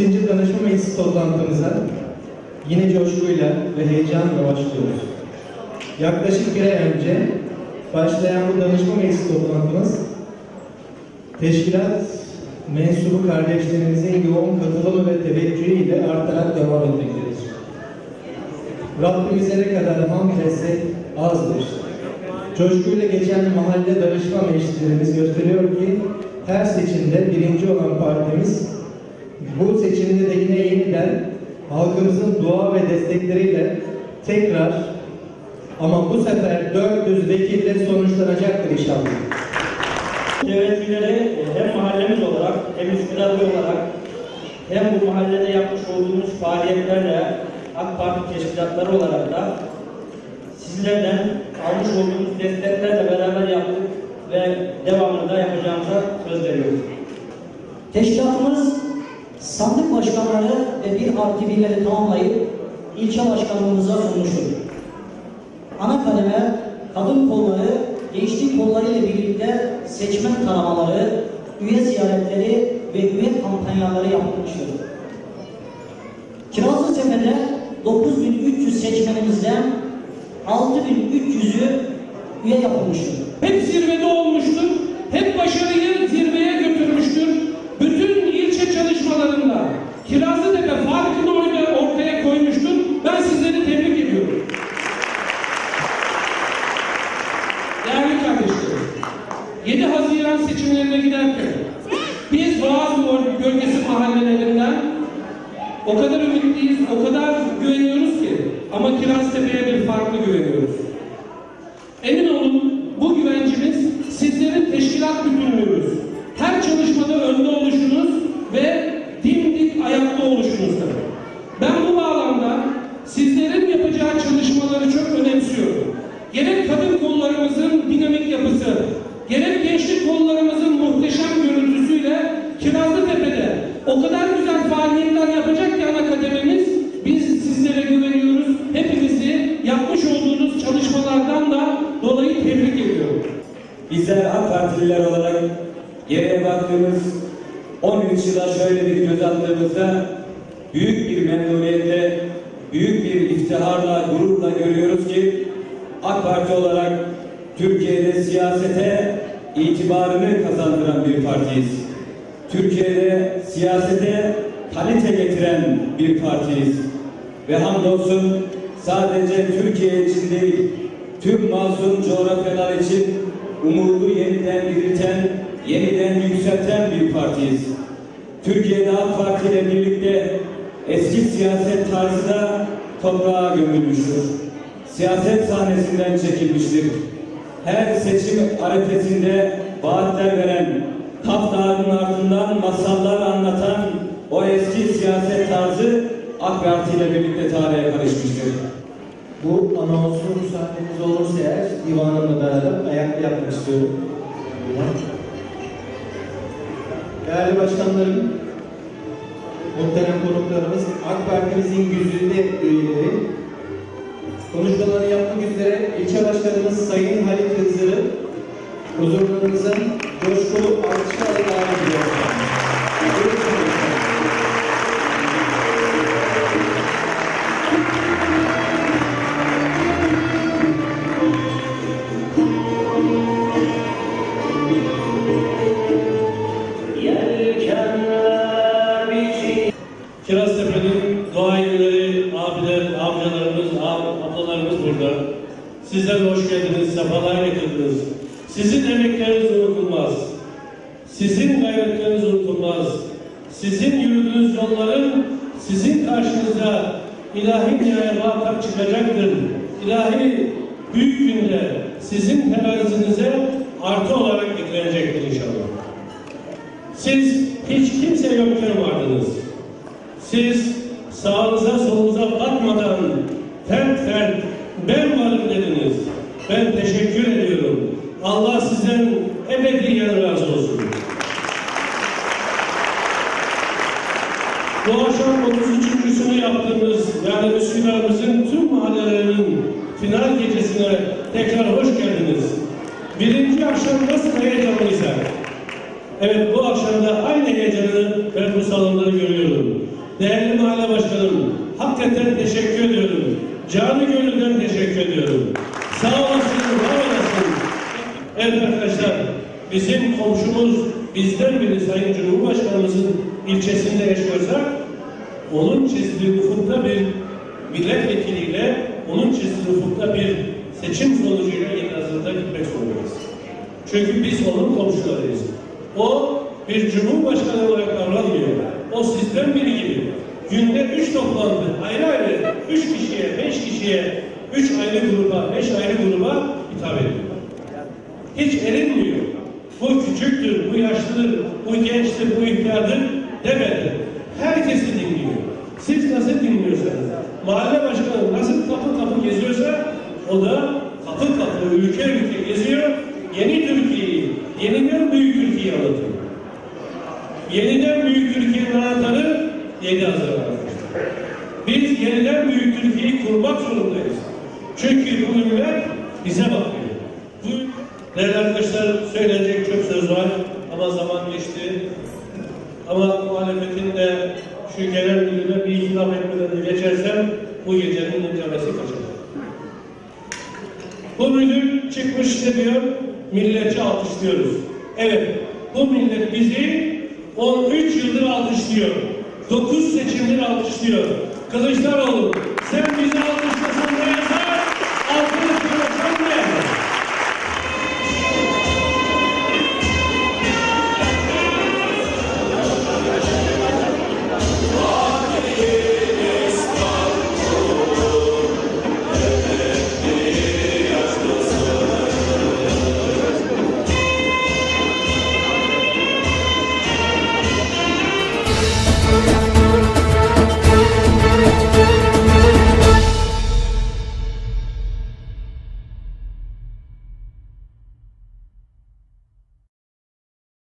ikinci danışma meclisi toplantımıza yine coşkuyla ve heyecanla başlıyoruz. Yaklaşık bir ay önce başlayan bu danışma meclisi toplantımız teşkilat mensubu kardeşlerimizin yoğun katılımı ve teveccühüyle artarak devam etmektedir. Rabbimize ne kadar hamd etsek azdır. Coşkuyla geçen mahalle danışma meclislerimiz gösteriyor ki her seçimde birinci olan partimiz bu seçimde de yine yeniden halkımızın dua ve destekleriyle tekrar ama bu sefer 400 vekille sonuçlanacaktır inşallah. Devletlileri hem mahallemiz olarak hem Üsküdar'da olarak hem bu mahallede yapmış olduğumuz faaliyetlerle AK Parti teşkilatları olarak da sizlerden almış olduğumuz desteklerle beraber yaptık ve devamını da yapacağımıza söz veriyoruz. Teşkilatımız sandık başkanları ve bir artı birleri tamamlayıp ilçe başkanlığımıza sunmuştur. Ana kademe kadın kolları, gençlik kolları ile birlikte seçmen taramaları, üye ziyaretleri ve üye kampanyaları yapılmıştır. Kirazlıtepe'de 9300 seçmenimizden 6300'ü üye yapılmıştır. hep zirvede olmuştur, hep başarıyı zirveye bölgesi mahallelerinden o kadar ümitliyiz, o kadar güveniyoruz ki ama Kiraztepe'ye bir farklı güveniyoruz. Emin olun bu güvencimiz sizlerin teşkilat bütünlüğünüz. Her çalışmada önde oluşunuz ve dimdik ayakta oluşunuzdur. Ben bu bağlamda sizlerin yapacağı çalışmaları çok önemsiyorum. Gerek kadın kollarımızın dinamik yapısı, gerek gençlik kollarımızın muhteşem görüntüsüyle Kirazlıtepe'de Bizler AK Partililer olarak geriye baktığımız 13 yıla şöyle bir göz attığımızda büyük bir memnuniyetle, büyük bir iftiharla, gururla görüyoruz ki AK Parti olarak Türkiye'de siyasete itibarını kazandıran bir partiyiz. Türkiye'de siyasete kalite getiren bir partiyiz. Ve hamdolsun sadece Türkiye için değil, tüm mazlum coğrafyalar için umudu yeniden dirilten, yeniden yükselten bir partiyiz. Türkiye'de AK Parti ile birlikte eski siyaset tarzı toprağa gömülmüştür. Siyaset sahnesinden çekilmiştir. Her seçim arifesinde vaatler veren, Kaf Dağı'nın ardından masallar anlatan o eski siyaset tarzı AK Parti ile birlikte tarihe karışmıştır. Bu anonsu müsaadeniz olursa eğer divanımla beraber ayakta yapmak istiyorum. Değerli başkanlarım, muhterem konuklarımız, AK Partimizin güzide üyeleri, konuşmalarını yapmak üzere ilçe başkanımız Sayın Halit Hızır'ı huzurlarınıza coşkulu Kiraztepe'nin duayenleri, abiler, amcalarımız, ab- ablalarımız burada. Sizler hoş geldiniz, sefalar getirdiniz. Sizin emekleriniz unutulmaz. Sizin gayretleriniz unutulmaz. Sizin yürüdüğünüz yolların sizin karşınıza ilahi nihaya muhakkak çıkacaktır. İlahi büyük günde sizin terazinize artı olarak eklenecektir inşallah. Siz hiç kimse yokken vardınız. Siz sağınıza solunuza bakmadan fert fert ben varım dediniz. Ben teşekkür ediyorum. Allah sizden ebediyen razı olsun. Bu akşam 33.sünü yaptığımız yani Üsküdar'ımızın tüm mahallelerinin final gecesine tekrar hoş geldiniz. Birinci akşam nasıl heyecanlıysa Evet bu akşam da aynı heyecanı ben bu salonda görüyorum. Değerli mahalle başkanım, hakikaten teşekkür ediyorum. Canı gönülden teşekkür ediyorum. Sağ olasın, var olasın. Evet arkadaşlar, bizim komşumuz bizden biri Sayın Cumhurbaşkanımızın ilçesinde yaşıyorsak, onun çizdiği ufukta bir milletvekiliyle, onun çizdiği ufukta bir seçim sonucuyla Yedinazı'nda gitmek zorundayız. Çünkü biz onun komşularıyız. O bir cumhurbaşkanı olarak davranmıyor. O sizden biri gibi. Günde üç toplantı, ayrı ayrı, üç kişiye, beş kişiye, üç ayrı gruba, beş ayrı gruba hitap ediyor. Hiç erinmiyor. Bu küçüktür, bu yaşlıdır, bu gençtir, bu ihtiyardır demedi. Herkesi dinliyor. Siz nasıl dinliyorsanız, mahalle başkanı nasıl kapı kapı geziyorsa, o da kapı kapı, ülke ülke geziyor, yeni Türkiye'yi, yeniden büyük Türkiye'yi anlatıyor. Yeniden büyük Türkiye'nin anahtarı 7 Haziran arkadaşlar. Biz yeniden büyük Türkiye'yi kurmak zorundayız. Çünkü bu ümmet bize bakıyor. Bu değerli arkadaşlar söylenecek çok söz var ama zaman geçti. Ama muhalefetin de şu genel müdürüne bir itiraf etmeden de geçersem bu gecenin incemesi kaçacak. Bu müdür çıkmış ne diyor? Milleti alkışlıyoruz. Evet, bu millet bizi 13 yıldır alkışlıyor. 9 seçimdir alkışlıyor. Kılıçdaroğlu, sen bizi